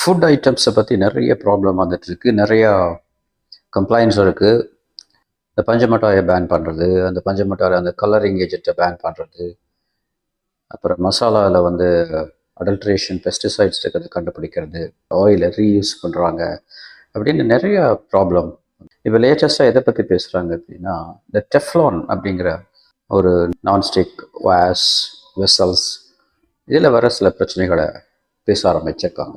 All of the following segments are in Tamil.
ஃபுட் ஐட்டம்ஸை பற்றி நிறைய ப்ராப்ளம் வந்துட்டுருக்கு. நிறையா கம்ப்ளைண்ட்ஸ் இருக்குது இந்த பஞ்சமட்டாயை பேன் பண்ணுறது அந்த பஞ்சமட்டாயில் அந்த கலரிங் ஏஜென்ட்டை பேன் பண்ணுறது அப்புறம் மசாலாவில் வந்து அடல்ட்ரேஷன் பெஸ்டிசைட்ஸ் இருக்கிறத கண்டுபிடிக்கிறது ஆயிலை ரீயூஸ் பண்ணுறாங்க அப்படின்னு நிறையா ப்ராப்ளம் இப்போ லேட்டஸ்ட்டாக எதை பற்றி பேசுகிறாங்க அப்படின்னா இந்த டெஃப்லான் அப்படிங்கிற ஒரு நான்ஸ்டிக் வாஸ் வெசல்ஸ் இதில் வர சில பிரச்சனைகளை பேச ஆரம்பிச்சிருக்காங்க.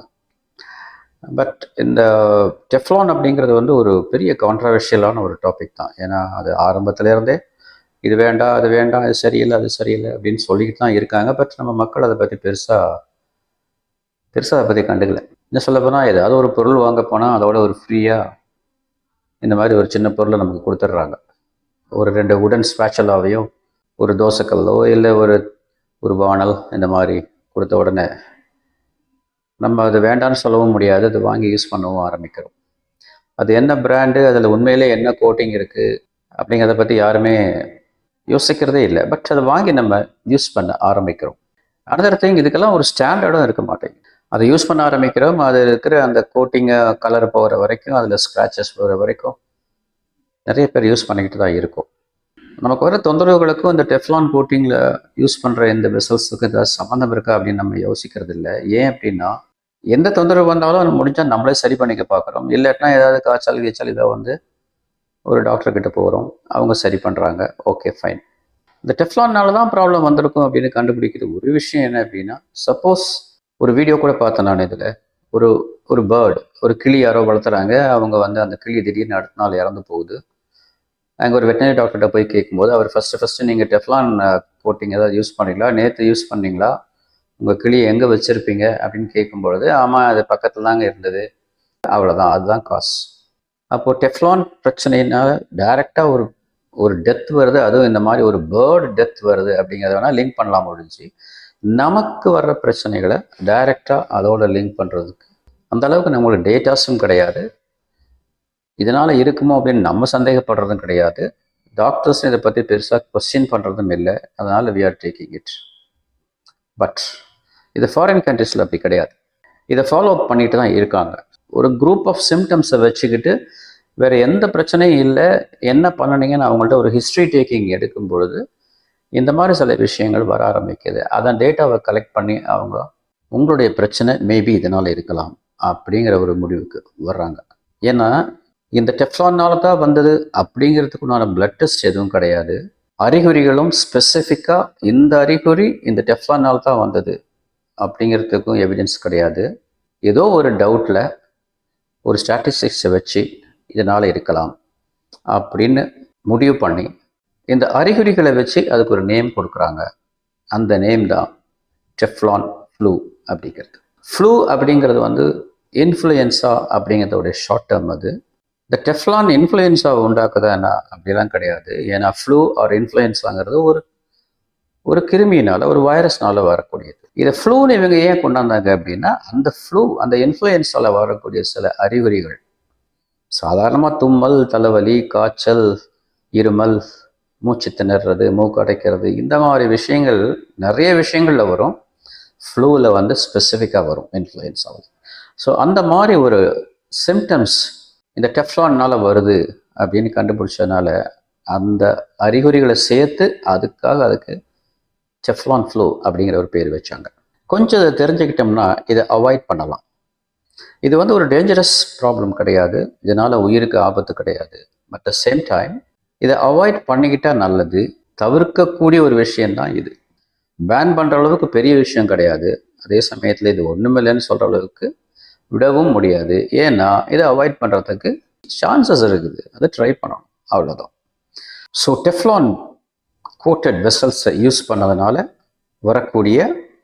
பட் இந்த டெஃப்லான் அப்படிங்கிறது வந்து ஒரு பெரிய கான்ட்ரவர்ஷியலான ஒரு டாபிக் தான். ஏன்னா அது ஆரம்பத்துல இருந்தே இது வேண்டாம் அது வேண்டாம் இது சரியில்லை அது சரியில்லை அப்படின்னு சொல்லிக்கிட்டு தான் இருக்காங்க. பட் நம்ம மக்கள் அதை பற்றி பெருசாக பெருசாக அதை பற்றி கண்டுக்கல. இன்னும் சொல்ல போனால் ஏதாவது ஒரு பொருள் வாங்க போனால் அதோட ஒரு ஃப்ரீயாக இந்த மாதிரி ஒரு சின்ன பொருளை நமக்கு கொடுத்துட்றாங்க. ஒரு ரெண்டு உடன் ஸ்பேச்சலாவையும் ஒரு தோசைக்கல்லோ இல்லை ஒரு ஒரு வானல் இந்த மாதிரி கொடுத்த உடனே நம்ம அது வேண்டாம்னு சொல்லவும் முடியாது அது வாங்கி யூஸ் பண்ணவும் ஆரம்பிக்கிறோம். அது என்ன பிராண்டு அதில் உண்மையிலே என்ன கோட்டிங் இருக்குது அப்படிங்கிறத பற்றி யாருமே யோசிக்கிறதே இல்லை. பட் அதை வாங்கி நம்ம யூஸ் பண்ண ஆரம்பிக்கிறோம். அனதர் திங் இதுக்கெல்லாம் ஒரு ஸ்டாண்டர்டும் இருக்க மாட்டேங்குது. அதை யூஸ் பண்ண ஆரம்பிக்கிறோம். அது இருக்கிற அந்த கோட்டிங்கை கலர் போகிற வரைக்கும் அதில் ஸ்க்ராச்சஸ் போகிற வரைக்கும் நிறைய பேர் யூஸ் பண்ணிக்கிட்டு தான் இருக்கும். நமக்கு வர தொந்தரவுகளுக்கும் இந்த டெஃப்லான் கோட்டிங்கில் யூஸ் பண்ணுற இந்த வெசல்ஸுக்கு ஏதாவது சம்மந்தம் இருக்கா அப்படின்னு நம்ம யோசிக்கிறது இல்லை. ஏன் அப்படின்னா எந்த தொந்தரவு வந்தாலும் அது முடிஞ்சால் நம்மளே சரி பண்ணிக்க பார்க்குறோம். இல்லாட்டினா ஏதாவது காய்ச்சல் கீச்சல் இதை வந்து ஒரு டாக்டர் கிட்ட போகிறோம் அவங்க சரி பண்ணுறாங்க ஓகே ஃபைன் இந்த டெஃப்லான்னால தான் ப்ராப்ளம் வந்திருக்கும் அப்படின்னு கண்டுபிடிக்கிற ஒரு விஷயம் என்ன அப்படின்னா சப்போஸ் ஒரு வீடியோ கூட பார்த்தேன் நான் இதில். ஒரு ஒரு பேர்டு ஒரு கிளி யாரோ வளர்த்துறாங்க. அவங்க வந்து அந்த கிளி திடீர்னு அடுத்த நாள் இறந்து போகுது. அங்கே ஒரு வெட்டினரி டாக்டர்கிட்ட போய் கேட்கும்போது அவர் ஃபஸ்ட்டு ஃபஸ்ட்டு நீங்கள் டெஃப்லான் கோட்டிங் ஏதாவது யூஸ் பண்ணீங்களா? நேற்று யூஸ் பண்ணீங்களா? உங்கள் கிளியை எங்கே வச்சுருப்பீங்க அப்படின்னு கேட்கும்பொழுது ஆமாம் அது பக்கத்தில் தாங்க இருந்தது. அவ்வளோதான் அதுதான் காஸ் அப்போது டெஃப்லான் பிரச்சனைனால டைரெக்டாக ஒரு ஒரு டெத் வருது. அதுவும் இந்த மாதிரி ஒரு பேர்டு டெத் வருது அப்படிங்கிறத வேணால் லிங்க் பண்ணலாம் முடிஞ்சு நமக்கு வர்ற பிரச்சனைகளை டைரெக்டாக அதோட லிங்க் பண்ணுறதுக்கு அந்த அளவுக்கு நம்மளோட டேட்டாஸும் கிடையாது. இதனால் இருக்குமோ அப்படின்னு நம்ம சந்தேகப்படுறதும் கிடையாது. டாக்டர்ஸ் இதை பற்றி பெருசாக கொஸ்டின் பண்ணுறதும் இல்லை. அதனால் we are taking it but இது ஃபாரின் கண்ட்ரீஸில் அப்படி கிடையாது. இதை ஃபாலோ அப் பண்ணிட்டு தான் இருக்காங்க. ஒரு குரூப் ஆஃப் சிம்டம்ஸை வச்சுக்கிட்டு வேறு எந்த பிரச்சனையும் இல்லை என்ன பண்ணினீங்கன்னு அவங்கள்ட்ட ஒரு ஹிஸ்ட்ரி டேக்கிங் எடுக்கும் பொழுது இந்த மாதிரி சில விஷயங்கள் வர ஆரம்பிக்குது. அதான் டேட்டாவை கலெக்ட் பண்ணி அவங்க உங்களுடைய பிரச்சனை மேபி இதனால் இருக்கலாம் அப்படிங்கிற ஒரு முடிவுக்கு வர்றாங்க. ஏன்னா இந்த டெஃப்லான்னால தான் வந்தது அப்படிங்கிறதுக்குண்டான பிளட் டெஸ்ட் எதுவும் கிடையாது. அறிகுறிகளும் ஸ்பெசிஃபிக்காக இந்த அறிகுறி இந்த டெஃப்லானால் தான் வந்தது. அப்படிங்கிறதுக்கும் எவிடன்ஸ் கிடையாது. ஏதோ ஒரு டவுட்டில் ஒரு ஸ்டாட்டிஸ்டிக்ஸை வச்சு இதனால் இருக்கலாம் அப்படின்னு முடிவு பண்ணி இந்த அறிகுறிகளை வச்சு அதுக்கு ஒரு நேம் கொடுக்குறாங்க. அந்த நேம் தான் டெஃப்லான் ஃப்ளூ அப்படிங்கிறது. ஃப்ளூ அப்படிங்கிறது வந்து இன்ஃப்ளூயன்ஸா அப்படிங்கிறதோடைய ஷார்ட் டேர்ம் அது. இந்த டெஃப்லான் இன்ஃப்ளூயன்ஸா உண்டாக்குதா என்ன? அப்படிலாம் கிடையாது. ஏன்னா ஃப்ளூ ஆர் இன்ஃப்ளூயன்ஸாங்கிறது ஒரு ஒரு கிருமியினால ஒரு வைரஸ்னால வரக்கூடியது. இதை ஃப்ளூன்னு இவங்க ஏன் கொண்டாந்தாங்க அப்படின்னா அந்த ஃப்ளூ அந்த இன்ஃப்ளூயன்ஸால் வரக்கூடிய சில அறிகுறிகள். சாதாரணமாக தும்மல் தலைவலி காய்ச்சல் இருமல் மூச்சு திணறது மூக்கு அடைக்கிறது இந்த மாதிரி விஷயங்கள் நிறைய விஷயங்களில் வரும். ஃப்ளூவில் வந்து ஸ்பெசிஃபிக்காக வரும் இன்ஃப்ளூயன்ஸ் ஆகுது ஸோ அந்த மாதிரி ஒரு சிம்டம்ஸ் இந்த டெஃப்லான்னால வருது அப்படின்னு கண்டுபிடிச்சதுனால அந்த அறிகுறிகளை சேர்த்து அதுக்காக அதுக்கு செஃப்லான் ஃப்ளூ அப்படிங்கிற ஒரு பேர் வச்சாங்க. கொஞ்சம் இதை தெரிஞ்சுக்கிட்டோம்னா இதை அவாய்ட் பண்ணலாம். இது வந்து ஒரு டேஞ்சரஸ் ப்ராப்ளம் கிடையாது. இதனால் உயிருக்கு ஆபத்து கிடையாது. பட் த சேம் டைம் இதை அவாய்ட் பண்ணிக்கிட்டால் நல்லது. தவிர்க்கக்கூடிய ஒரு விஷயந்தான் இது. பேன் பண்ணுற அளவுக்கு பெரிய விஷயம் கிடையாது. அதே சமயத்தில் இது ஒன்றுமில்லைன்னு சொல்கிற அளவுக்கு விடவும் முடியாது. ஏன்னா இதை அவாய்ட் பண்ணுறதுக்கு சான்சஸ் இருக்குது. அதை ட்ரை பண்ணணும். அவ்வளோதான் ஸோ டெஃப்லான் கோட்டட் வெசல்ஸை யூஸ் பண்ணதுனால வரக்கூடிய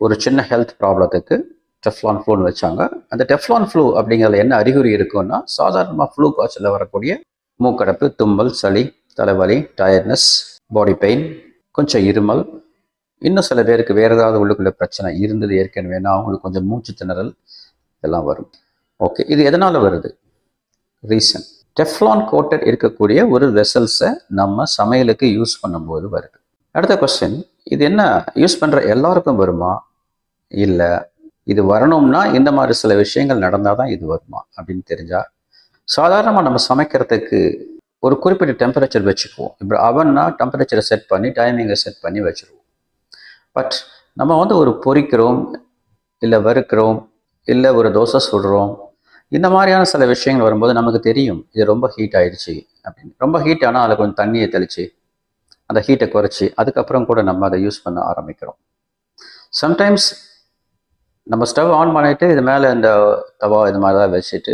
ஒரு சின்ன ஹெல்த் ப்ராப்ளத்துக்கு டெஃப்லான் ஃப்ளூன்னு வச்சாங்க. அந்த டெஃப்லான் ஃப்ளூ அப்படிங்கிறதுல என்ன அறிகுறி இருக்குன்னா சாதாரணமாக ஃப்ளூ காய்ச்சலில் வரக்கூடிய மூக்கடப்பு தும்மல் சளி தலைவலி டயர்ட்னஸ் பாடி பெயின் கொஞ்சம் இருமல். இன்னும் சில பேருக்கு வேறு ஏதாவது உள்ளுக்குள்ள பிரச்சனை இருந்தது ஏற்கனவேனா அவங்களுக்கு கொஞ்சம் மூச்சு திணறல் இதெல்லாம் வரும். ஓகே இது எதனால் வருது? ரீசன் டெஃப்லான் கோட்டட் இருக்கக்கூடிய ஒரு வெசல்ஸை நம்ம சமையலுக்கு யூஸ் பண்ணும்போது வருது. அடுத்த கொஸ்டின் இது என்ன யூஸ் பண்ணுற எல்லாருக்கும் வருமா? இல்லை இது வரணும்னா இந்த மாதிரி சில விஷயங்கள் நடந்தால் தான் இது வருமா? அப்படின்னு தெரிஞ்சால் சாதாரணமாக நம்ம சமைக்கிறதுக்கு ஒரு குறிப்பிட்ட டெம்பரேச்சர் வச்சுக்குவோம். இப்போ அவன்னா டெம்பரேச்சரை செட் பண்ணி டைமிங்கை செட் பண்ணி வச்சுருவோம். பட் நம்ம வந்து ஒரு பொரிக்கிறோம் இல்லை வறுக்கிறோம் இல்லை ஒரு தோசை சுடுறோம் இந்த மாதிரியான சில விஷயங்கள் வரும்போது நமக்கு தெரியும் இது ரொம்ப ஹீட் ஆயிடுச்சு அப்படின்னு. ரொம்ப ஹீட் ஆனால் அதில் கொஞ்சம் தண்ணியை தெளித்து அந்த ஹீட்டை குறைச்சி அதுக்கப்புறம் கூட நம்ம அதை யூஸ் பண்ண ஆரம்பிக்கிறோம். சம்டைம்ஸ் நம்ம ஸ்டவ் ஆன் பண்ணிட்டு இது மேலே இந்த தவா இது மாதிரி தான் வச்சுட்டு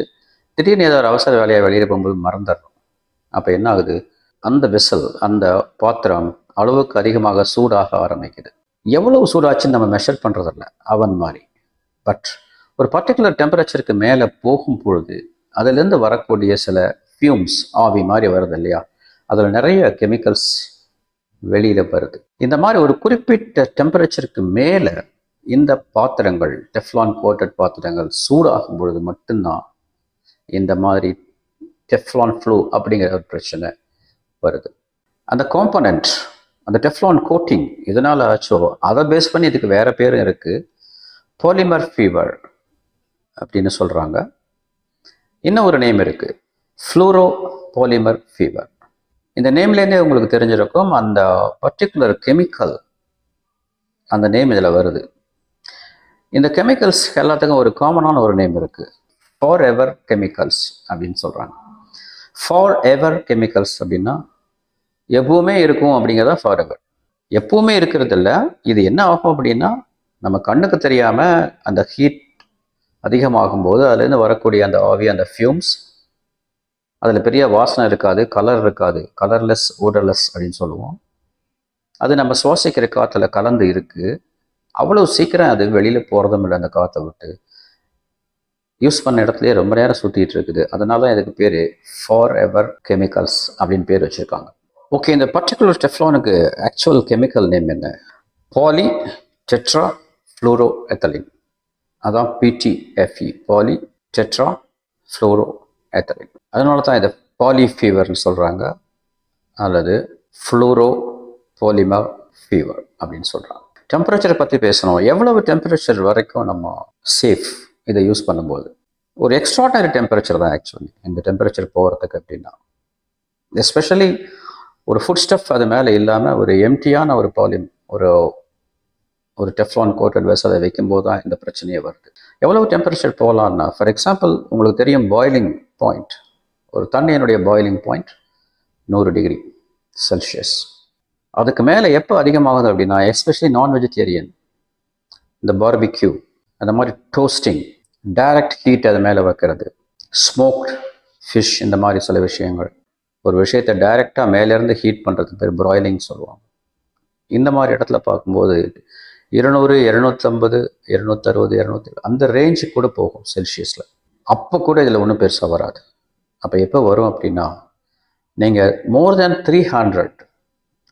திடீர்னு ஏதோ ஒரு அவசர வேலையை வெளியில் போகும்போது மறந்துடுறோம். அப்போ என்ன ஆகுது? அந்த வெசல் அந்த பாத்திரம் அளவுக்கு அதிகமாக சூடாக ஆரம்பிக்குது. எவ்வளவு சூடாச்சுன்னு நம்ம மெஷர் பண்ணுறதில்ல அவன் மாதிரி. பட் ஒரு பர்டிகுலர் டெம்பரேச்சருக்கு மேலே போகும் பொழுது அதுலேருந்து வரக்கூடிய சில ஃபியூம்ஸ் ஆவி மாதிரி வருது இல்லையா? அதில் நிறைய கெமிக்கல்ஸ் வெளியில் வருது. இந்த மாதிரி ஒரு குறிப்பிட்ட டெம்பரேச்சருக்கு மேலே இந்த பாத்திரங்கள் டெஃப்லான் கோட்டட் பாத்திரங்கள் சூடாகும் பொழுது மட்டும்தான் இந்த மாதிரி டெஃப்லான் ஃப்ளூ அப்படிங்கிற ஒரு பிரச்சனை வருது. அந்த காம்பனண்ட் அந்த டெஃப்லான் கோட்டிங் இதனால் ஆச்சோ அதை பேஸ் பண்ணி இதுக்கு வேறு பேரும் இருக்குது பாலிமர் ஃபீவர் அப்படின்னு சொல்கிறாங்க இன்னும் ஒரு நேம் இருக்குது ஃப்ளூரோ பாலிமர் ஃபீவர் இந்த நேம்லேருந்தே உங்களுக்கு தெரிஞ்சிருக்கும் அந்த பர்டிகுலர் கெமிக்கல் அந்த நேம் இதில் வருது. இந்த கெமிக்கல்ஸ் எல்லாத்துக்கும் ஒரு காமனான ஒரு நேம் இருக்குது ஃபார் எவர் கெமிக்கல்ஸ் அப்படின்னு சொல்கிறாங்க ஃபார் எவர் கெமிக்கல்ஸ் அப்படின்னா எப்பவுமே இருக்கும் அப்படிங்கிறதா ஃபார் எவர் எப்பவுமே இருக்கிறது இல்லை இது என்ன ஆகும் அப்படின்னா நம்ம கண்ணுக்கு தெரியாமல் அந்த ஹீட் அதிகமாகும் போது அதுலேருந்து வரக்கூடிய அந்த ஆவி அந்த ஃபியூம்ஸ் அதில் பெரிய வாசனை இருக்காது கலர் இருக்காது. கலர்லெஸ் ஓடர்லெஸ் அப்படின்னு சொல்லுவோம். அது நம்ம சுவாசிக்கிற காற்றுல கலந்து இருக்குது அவ்வளோ சீக்கிரம் அது வெளியில் போகிறதும் இல்லை அந்த காற்றை விட்டு. யூஸ் பண்ண இடத்துலையே ரொம்ப நேரம் சுற்றிட்டு இருக்குது. அதனால தான் இதுக்கு பேர் ஃபார் எவர் கெமிக்கல்ஸ் அப்படின்னு பேர் வச்சுருக்காங்க. ஓகே இந்த பர்டிகுலர் டெஃப்லானுக்கு ஆக்சுவல் கெமிக்கல் நேம் என்ன? பாலி டெட்ரா ஃப்ளூரோ எத்தலின் அதான் பிடிஎஃப்இ பாலி டெட்ரா ஃப்ளூரோ எத்தலின் அதனால தான் இதை பாலி ஃபீவர்னு சொல்கிறாங்க அல்லது ஃப்ளூரோ பாலிமர் ஃபீவர் அப்படின்னு சொல்கிறாங்க டெம்பரேச்சரை பற்றி பேசணும். எவ்வளவு டெம்பரேச்சர் வரைக்கும் நம்ம சேஃப் இதை யூஸ் பண்ணும்போது? ஒரு எக்ஸ்ட்ராடனரி டெம்பரேச்சர் தான் ஆக்சுவலி இந்த டெம்பரேச்சர் போகிறதுக்கு அப்படின்னா எஸ்பெஷலி ஒரு ஃபுட் ஸ்டஃப் அது மேலே இல்லாமல் ஒரு எம்டியான ஒரு பாலிம் ஒரு ஒரு டெஃப்லான் கோட்டட் வெசலை வைக்கும்போது தான் இந்த பிரச்சனையே வருது. எவ்வளவு டெம்பரேச்சர் போகலான்னா ஃபார் எக்ஸாம்பிள் உங்களுக்கு தெரியும் பாய்லிங் பாயிண்ட் ஒரு தண்ணியினுடைய பாயிலிங் பாயிண்ட் நூறு டிகிரி செல்சியஸ் அதுக்கு மேலே எப்போ அதிகமாகுது அப்படின்னா எஸ்பெஷலி நான் வெஜிடேரியன் இந்த பார்பிக்யூ அந்த மாதிரி டோஸ்டிங் டைரக்ட் ஹீட் அது மேலே வைக்கிறது ஸ்மோக்ட் ஃபிஷ் இந்த மாதிரி சில விஷயங்கள். ஒரு விஷயத்தை டைரெக்டாக மேலேருந்து ஹீட் பண்ணுறது பேர் ப்ராய்லிங் சொல்லுவாங்க. இந்த மாதிரி இடத்துல பார்க்கும்போது இருநூறு இரநூத்தம்பது இரநூத்தறுபது இரநூத்தி அந்த ரேஞ்சு கூட போகும் செல்சியஸில் அப்போ கூட இதில் ஒன்றும் பெருசாக வராது. அப்போ எப்போ வரும் அப்படின்னா நீங்கள் more than three hundred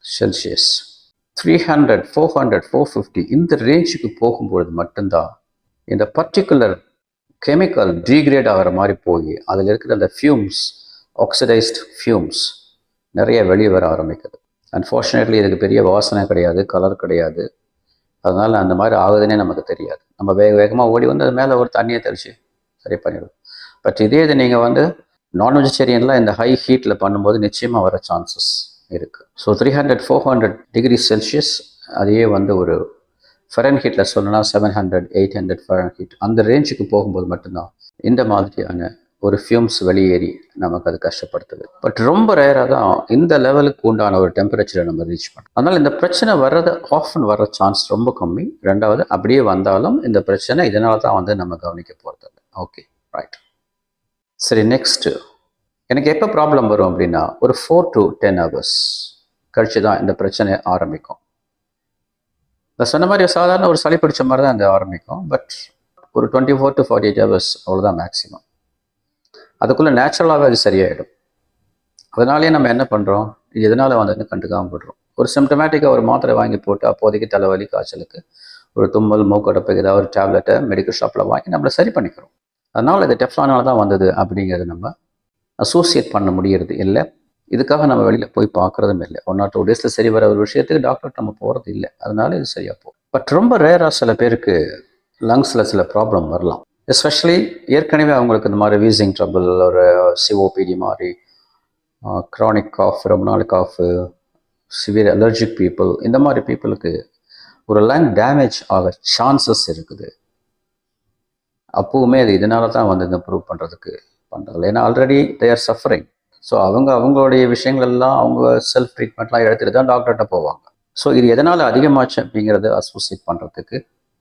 Celsius three hundred four hundred four fifty இந்த ரேஞ்சுக்கு போகும்பொழுது மட்டும்தான் இந்த பர்டிகுலர் கெமிக்கல் டீக்ரேட் ஆகிற மாதிரி போய் அதில் இருக்கிற அந்த ஃபியூம்ஸ் ஆக்சிடைஸ்ட் ஃபியூம்ஸ் நிறைய வெளியே வர ஆரம்பிக்குது. அன்ஃபார்ச்சுனேட்லி இதுக்கு பெரிய வாசனை கிடையாது கலர் கிடையாது. அதனால் அந்த மாதிரி ஆகுதுன்னே நமக்கு தெரியாது. நம்ம வேக வேகமாக ஓடி வந்து அது மேலே ஒரு தண்ணியை தெளிச்சு சரி பண்ணிவிடும் பட் இதே இது நீங்கள் வந்து நான் வெஜிடேரியனில் இந்த ஹை ஹீட்டில் பண்ணும்போது நிச்சயமாக வர சான்சஸ் இருக்குது so three hundred four hundred degree Celsius அதையே வந்து ஒரு ஃபெரன் ஹீட்டில் சொல்லணும்னா seven hundred eight hundred Fahrenheit அந்த ரேஞ்சுக்கு போகும்போது மட்டும்தான் இந்த மாதிரியான ஒரு ஃபியூம்ஸ் வெளியேறி நமக்கு அது கஷ்டப்படுத்துது. பட் ரொம்ப ரேராக தான் இந்த லெவலுக்கு உண்டான ஒரு டெம்பரேச்சரை நம்ம ரீச் பண்ணோம் அதனால் இந்த பிரச்சனை வர்றது ஆஃபன் வர சான்ஸ் ரொம்ப கம்மி. ரெண்டாவது அப்படியே வந்தாலும் இந்த பிரச்சனை இதனால தான் வந்து நம்ம கவனிக்க போகிறது ஓகே ரைட் சரி நெக்ஸ்ட்டு எனக்கு எப்போ ப்ராப்ளம் வரும் அப்படின்னா ஒரு ஃபோர் டு டென் ஹவர்ஸ் கழிச்சு தான் இந்த பிரச்சனை ஆரம்பிக்கும். நான் சொன்ன மாதிரி சாதாரண ஒரு சளி பிடிச்ச மாதிரி தான் இந்த ஆரம்பிக்கும் பட் ஒரு twenty four to forty eight hours அவ்வளோதான் மேக்ஸிமம் அதுக்குள்ளே நேச்சுரலாகவே அது சரியாயிடும். அதனாலேயே நம்ம என்ன பண்ணுறோம் இது எதனால் வந்து கண்டுக்காமல் போடுறோம் ஒரு சிம்டமேட்டிக்காக ஒரு மாத்திரை வாங்கி போட்டு அப்போதைக்கு தலைவலி காய்ச்சலுக்கு ஒரு தும்மல் மூக்கடப்பு ஏதாவது ஒரு டேப்லெட்டை மெடிக்கல் ஷாப்பில் வாங்கி நம்மளை சரி பண்ணிக்கிறோம். அதனால் இது டெஃப்லானால தான் வந்தது அப்படிங்கிறது நம்ம அசோசியேட் பண்ண முடியறது இல்லை. இதுக்காக நம்ம வெளியில் போய் பார்க்குறதும் இல்லை. ஒன் ஆர் டூ டேஸில் சரி வர ஒரு விஷயத்துக்கு டாக்டர் நம்ம போகிறது இல்லை. அதனால இது சரியாக போகும் பட் ரொம்ப ரேராக சில பேருக்கு லங்ஸில் சில ப்ராப்ளம் வரலாம். எஸ்பெஷலி ஏற்கனவே அவங்களுக்கு இந்த மாதிரி வீசிங் ட்ரபிள் ஒரு சிஓபிடி மாதிரி க்ரானிக் காஃப் ரொம்ப நாள் காஃப் சிவியர் அலர்ஜிக் பீப்புள் இந்த மாதிரி பீப்புளுக்கு ஒரு லங் டேமேஜ் ஆக சான்சஸ் இருக்குது. அப்போவுமே அது இதனால தான் வந்து இந்த ப்ரூவ் பண்ணுறதுக்கு பண்ணுறதில்ல ஏன்னா already they are suffering so அவங்க அவங்களுடைய விஷயங்கள் எல்லாம் அவங்க செல்ஃப் ட்ரீட்மெண்ட்லாம் எடுத்துகிட்டு தான் டாக்டர்கிட்ட போவாங்க. ஸோ இது எதனால் அதிகமாச்சு அப்படிங்கிறத அசோசியேட் பண்ணுறதுக்கு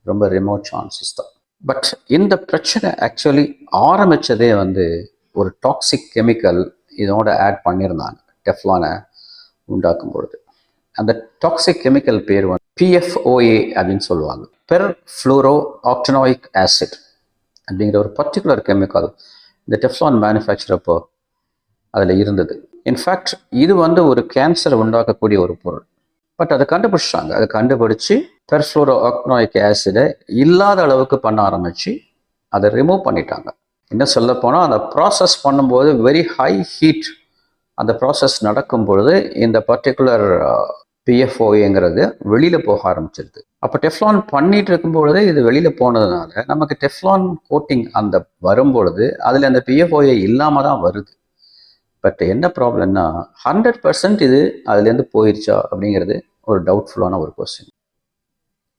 ரொம்ப ரிமோட் சான்சஸ் தான். பட் இந்த பிரச்சனை ஆக்சுவலி ஆரம்பித்ததே வந்து ஒரு டாக்ஸிக் கெமிக்கல் இதோட ஆட் பண்ணியிருந்தாங்க டெஃப்லானை உண்டாக்கும் பொழுது. அந்த டாக்ஸிக் கெமிக்கல் பேர் வந்து பிஎஃப்ஓஏ அப்படின்னு சொல்லுவாங்க. பெர் ஃப்ளூரோ ஆக்டனாயிக் ஆசிட் அப்படிங்கிற ஒரு பர்டிகுலர் கெமிக்கல் இந்த டெஃப்லான் மேனுஃபேக்சர் அப்போ அதில் இருந்தது. இன்ஃபேக்ட் இது வந்து ஒரு கேன்சரை உண்டாக்கக்கூடிய ஒரு பொருள். பட் அதை கண்டுபிடிச்சாங்க அதை கண்டுபிடிச்சு பெர்ஃப்ளோரோ ஆக்னாயிக் ஆசிடை இல்லாத அளவுக்கு பண்ண ஆரம்பித்து அதை ரிமூவ் பண்ணிட்டாங்க. என்ன சொல்ல போனால் அந்த ப்ராசஸ் பண்ணும்போது வெரி ஹை ஹீட் அந்த ப்ராசஸ் நடக்கும் பொழுது இந்த பர்டிகுலர் பிஎஃப்ஓங்கிறது uh, வெளியில் போக ஆரம்பிச்சிருது. அப்போ டெஃப்லான் பண்ணிட்டு இருக்கும் பொழுது இது வெளியில் போனதுனால நமக்கு டெஃப்லான் கோட்டிங் அந்த வரும்பொழுது அதில் அந்த பிஎஃப்ஓஏ இல்லாமல் தான் வருது. பட் என்ன ப்ராப்ளம்னா ஹண்ட்ரட் பர்சன்ட் இது அதுலேருந்து போயிருச்சா அப்படிங்கிறது ஒரு டவுட்ஃபுல்லான ஒரு கொஸ்டின்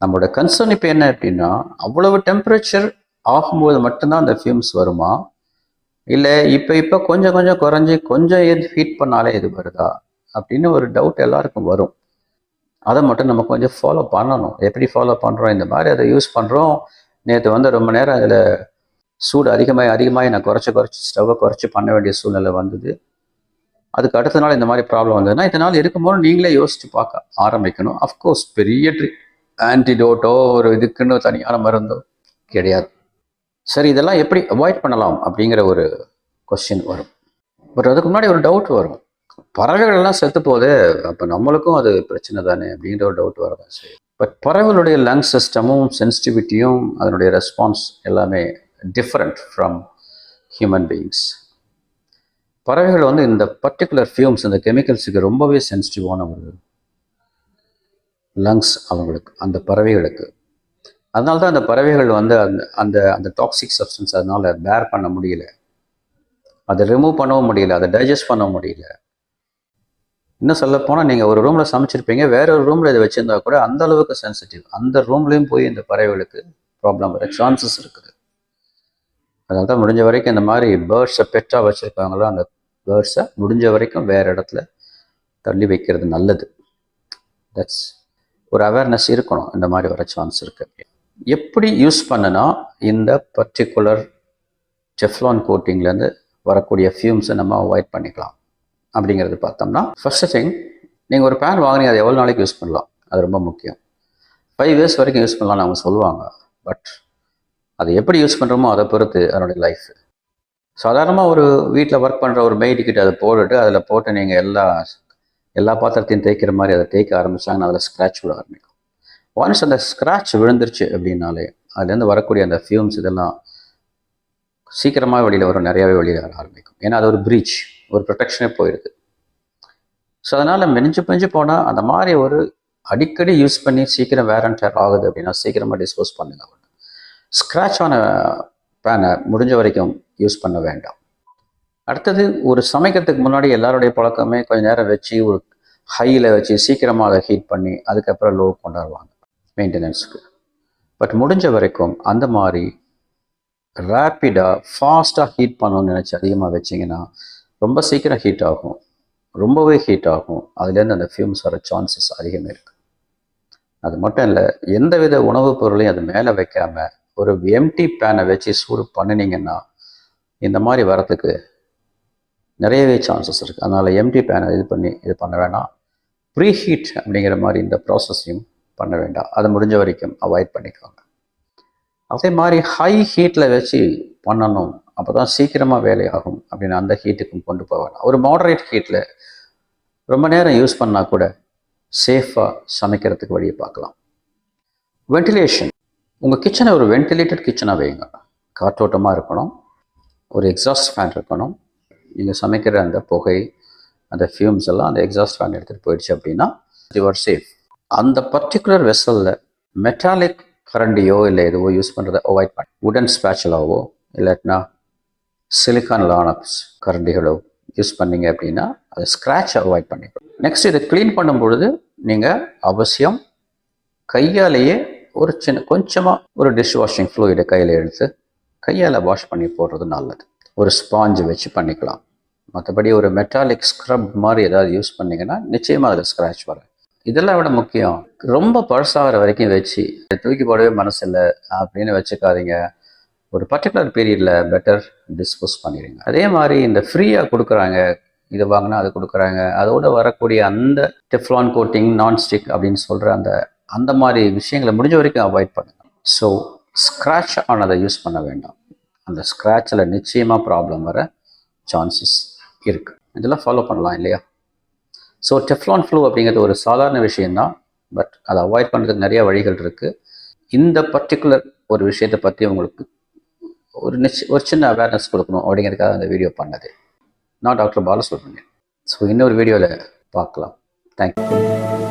நம்மளோட கன்சர்ன் இப்போ என்ன அப்படின்னா அவ்வளவு டெம்பரேச்சர் ஆகும்போது மட்டும்தான் அந்த ஃபியூம்ஸ் வருமா? இல்லை இப்போ இப்போ கொஞ்சம் கொஞ்சம் குறைஞ்சி கொஞ்சம் ஹீட் பண்ணாலே இது வருதா? அப்படின்னு ஒரு டவுட் எல்லாருக்கும் வரும். அதை மட்டும் நம்ம கொஞ்சம் ஃபாலோ பண்ணணும். எப்படி ஃபாலோ பண்ணுறோம் இந்த மாதிரி அதை யூஸ் பண்ணுறோம் நேற்று வந்து ரொம்ப நேரம் அதில் சூடு அதிகமாக அதிகமாக நான் குறைச்சி குறைச்சி ஸ்டவ்வை குறைச்சி பண்ண வேண்டிய சூழ்நிலை வந்தது. அதுக்கு அடுத்த நாள் இந்த மாதிரி ப்ராப்ளம் வந்ததுன்னா இதனால் இருக்கும்போது நீங்களே யோசிச்சு பார்க்க ஆரம்பிக்கணும். அஃப்கோர்ஸ் பெரிய ட்ரிக் ஆன்டிடோட்டோ ஒரு இதுக்குன்னு தனியான மருந்தோ கிடையாது. சரி இதெல்லாம் எப்படி அவாய்ட் பண்ணலாம் அப்படிங்கிற ஒரு கொஸ்டின் வரும். பட் அதுக்கு முன்னாடி ஒரு டவுட் வரும். பறவைகள்லாம் செத்து போது அப்போ நம்மளுக்கும் அது பிரச்சனை தானே அப்படிங்கிற ஒரு டவுட் வரதான் சரி. பட் பறவைகளுடைய லங் சிஸ்டமும் சென்சிட்டிவிட்டியும் அதனுடைய ரெஸ்பான்ஸ் எல்லாமே டிஃப்ரெண்ட் ஃப்ரம் ஹியூமன் பீயிங்ஸ் பறவைகள் வந்து இந்த பர்டிகுலர் ஃபியூம்ஸ் இந்த கெமிக்கல்ஸுக்கு ரொம்பவே சென்சிட்டிவான ஒரு லங்ஸ் அவங்களுக்கு அந்த பறவைகளுக்கு. அதனால தான் அந்த பறவைகள் வந்து அந்த அந்த அந்த டாக்ஸிக் சப்ஸ்டன்ஸ் அதனால் பேர் பண்ண முடியல. அதை ரிமூவ் பண்ணவும் முடியல அதை டைஜஸ்ட் பண்ண முடியல. இன்னும் சொல்லப்போனால் நீங்கள் ஒரு ரூமில் சமைச்சிருப்பீங்க வேற ஒரு ரூமில் இதை வச்சுருந்தா கூட அந்த அளவுக்கு சென்சிட்டிவ் அந்த ரூம்லேயும் போய் இந்த பறவைகளுக்கு ப்ராப்ளம் வர சான்சஸ் இருக்குது. அதனால தான் முடிஞ்ச வரைக்கும் இந்த மாதிரி பேர்ட்ஸை பெட்டாக வச்சுருக்காங்களோ அந்த பேர்ட்ஸை முடிஞ்ச வரைக்கும் வேறு இடத்துல தள்ளி வைக்கிறது நல்லது. தட்ஸ் ஒரு அவேர்னஸ் இருக்கணும். இந்த மாதிரி வர சான்ஸ் இருக்குது எப்படி யூஸ் பண்ணனா இந்த பர்டிகுலர் டெஃப்லான் கோட்டிங்லேருந்து வரக்கூடிய ஃபியூம்ஸை நம்ம அவாய்ட் பண்ணிக்கலாம். அப்படிங்கிறது பார்த்தோம்னா ஃபர்ஸ்ட் திங் நீங்கள் ஒரு பேன் வாங்கினீங்க அது எவ்வளோ நாளைக்கு யூஸ் பண்ணலாம்? அது ரொம்ப முக்கியம். ஃபைவ் இயர்ஸ் வரைக்கும் யூஸ் பண்ணலாம்னு அவங்க சொல்லுவாங்க. பட் அது எப்படி யூஸ் பண்ணுறோமோ அதை பொறுத்து அதனுடைய லைஃப் சாதாரணமாக ஒரு வீட்டில் ஒர்க் பண்ணுற ஒரு மெய்டிக்கிட்ட அதை போட்டுட்டு அதில் போட்டு நீங்கள் எல்லா எல்லா பாத்திரத்தையும் தேய்க்கிற மாதிரி அதை தேய்க்க ஆரம்பித்தாங்கன்னா அதில் ஸ்க்ராட்ச் விட ஆரம்பிக்கும். ஒன்ஸ் அந்த ஸ்க்ராட்ச் விழுந்துருச்சு அப்படின்னாலே அதுலேருந்து வரக்கூடிய அந்த ஃபியூம்ஸ் இதெல்லாம் சீக்கிரமாக வெளியில் வரும் நிறையாவே வெளியில் வர ஆரம்பிக்கும். ஏன்னா அது ஒரு ப்ரீச் ஒரு ப்ரொடெக்ஷனே போயிடுது ஸோ அதனால் மெனிஞ்சு பிஞ்சு போனால் அந்த மாதிரி ஒரு அடிக்கடி யூஸ் பண்ணி சீக்கிரம் வேர் அண்ட் டேர் ஆகுது அப்படின்னா சீக்கிரமாக டிஸ்போஸ் பண்ணுங்க. ஸ்க்ராட்ச் ஆன பேனை முடிஞ்ச வரைக்கும் யூஸ் பண்ண வேண்டாம். அடுத்தது ஒரு சமைக்கிறதுக்கு முன்னாடி எல்லாருடைய பழக்கமே கொஞ்சம் நேரம் வச்சு ஒரு ஹையில் வச்சு சீக்கிரமாக அதை ஹீட் பண்ணி அதுக்கப்புறம் லோ கொண்டாடுவாங்க. மெயின்டெனன்ஸுக்கு பட் முடிஞ்ச வரைக்கும் அந்த மாதிரி ரேப்பிடாக ஃபாஸ்ட்டாக ஹீட் பண்ணணும்னு நினச்சி அதிகமாக வச்சிங்கன்னா ரொம்ப சீக்கிரம் ஹீட் ஆகும். ரொம்பவே ஹீட் ஆகும். அதுலேருந்து அந்த ஃபியூம்ஸ் வர சான்சஸ் அதிகமாக இருக்குது அது மட்டும் இல்லை எந்த வித உணவுப் பொருளையும் அது மேலே வைக்காமல் ஒரு எம்டி பேனை வச்சு சூடு பண்ணினீங்கன்னா இந்த மாதிரி வரத்துக்கு நிறையவே சான்சஸ் இருக்குது அதனால் எம்டி பேனை இது பண்ணி இது பண்ண வேணாம். ப்ரீ ஹீட் அப்படிங்கிற மாதிரி இந்த ப்ராசஸையும் பண்ண வேண்டாம். அதை முடிஞ்ச வரைக்கும் அவாய்ட் பண்ணிக்கோங்க. அதே மாதிரி ஹை ஹீட்டில் வச்சு பண்ணணும். அப்போ தான் சீக்கிரமாக வேலையாகும். அப்படின்னு அந்த ஹீட்டுக்கும் கொண்டு போக ஒரு மாடரேட் ஹீட்டில் ரொம்ப நேரம் யூஸ் பண்ணால் கூட சேஃபாக சமைக்கிறதுக்கு வழியை பார்க்கலாம். வென்டிலேஷன் உங்கள் கிச்சனை ஒரு வென்டிலேட்டட் கிச்சனாக வைங்க. காற்றோட்டமாக இருக்கணும். ஒரு எக்ஸாஸ்ட் ஃபேன் இருக்கணும். நீங்கள் சமைக்கிற அந்த புகை அந்த ஃபியூம்ஸ் எல்லாம் அந்த எக்ஸாஸ்ட் ஃபேன் எடுத்துகிட்டு போயிடுச்சு அப்படின்னா யுவர் சேஃப் அந்த பர்டிகுலர் வெசலில் மெட்டாலிக் கரண்டியோ இல்லை எதுவோ யூஸ் பண்ணுறதை அவாய்ட் பண்ண. உடன் ஸ்பேச்சலாவோ இல்லாட்டினா சிலிக்கான் லானப்ஸ் கரண்டிகளோ யூஸ் பண்ணீங்க அப்படின்னா அதை ஸ்க்ராட்ச் அவாய்ட் பண்ணிக்கணும். நெக்ஸ்ட் இதை க்ளீன் பண்ணும் பொழுது நீங்கள் அவசியம் கையாலேயே ஒரு சின்ன கொஞ்சமாக ஒரு டிஷ் வாஷிங் ஃப்ளூயிடை கையில் எடுத்து கையால் வாஷ் பண்ணி போடுறது நல்லது. ஒரு ஸ்பாஞ்சு வச்சு பண்ணிக்கலாம். மற்றபடி ஒரு மெட்டாலிக் ஸ்க்ரப் மாதிரி ஏதாவது யூஸ் பண்ணிங்கன்னா நிச்சயமாக அதில் ஸ்க்ராட்ச் வரும் இதெல்லாம் விட முக்கியம் ரொம்ப பழசாகிற வரைக்கும் வச்சு தூக்கி போடவே மனசு இல்லை அப்படின்னு வச்சுக்காதீங்க. ஒரு பர்டிகுலர் பீரியடில் பெட்டர் டிஸ்போஸ் பண்ணிடுங்க. அதே மாதிரி இந்த ஃப்ரீயாக கொடுக்குறாங்க. இது வாங்கினா அது கொடுக்குறாங்க. அதோட வரக்கூடிய அந்த டெஃப்லான் கோட்டிங் நான்ஸ்டிக் அப்படின்னு சொல்கிற அந்த அந்த மாதிரி விஷயங்களை முடிஞ்ச வரைக்கும் அவாய்ட் பண்ணுங்கள் ஸோ ஸ்க்ராட்ச் ஆனதை யூஸ் பண்ண வேண்டாம். அந்த ஸ்க்ராட்சில் நிச்சயமாக ப்ராப்ளம் வர சான்சஸ் இருக்குது இதெல்லாம் ஃபாலோ பண்ணலாம் இல்லையா? ஸோ டெஃப்லான் ஃப்ளூ அப்படிங்கிறது ஒரு சாதாரண விஷயந்தான் பட் அதை அவாய்ட் பண்ணுறதுக்கு நிறைய வழிகள் இருக்குது இந்த பர்டிகுலர் ஒரு விஷயத்தை பற்றி உங்களுக்கு ஒரு நிச்ச ஒரு சின்ன அவேர்னஸ் கொடுக்கணும் அப்படிங்கிறதுக்காக அந்த வீடியோ பண்ணது. நான் டாக்டர் பாலசுப்ரமணியன். ஸோ இன்னொரு வீடியோவில் பார்க்கலாம். தேங்க்யூ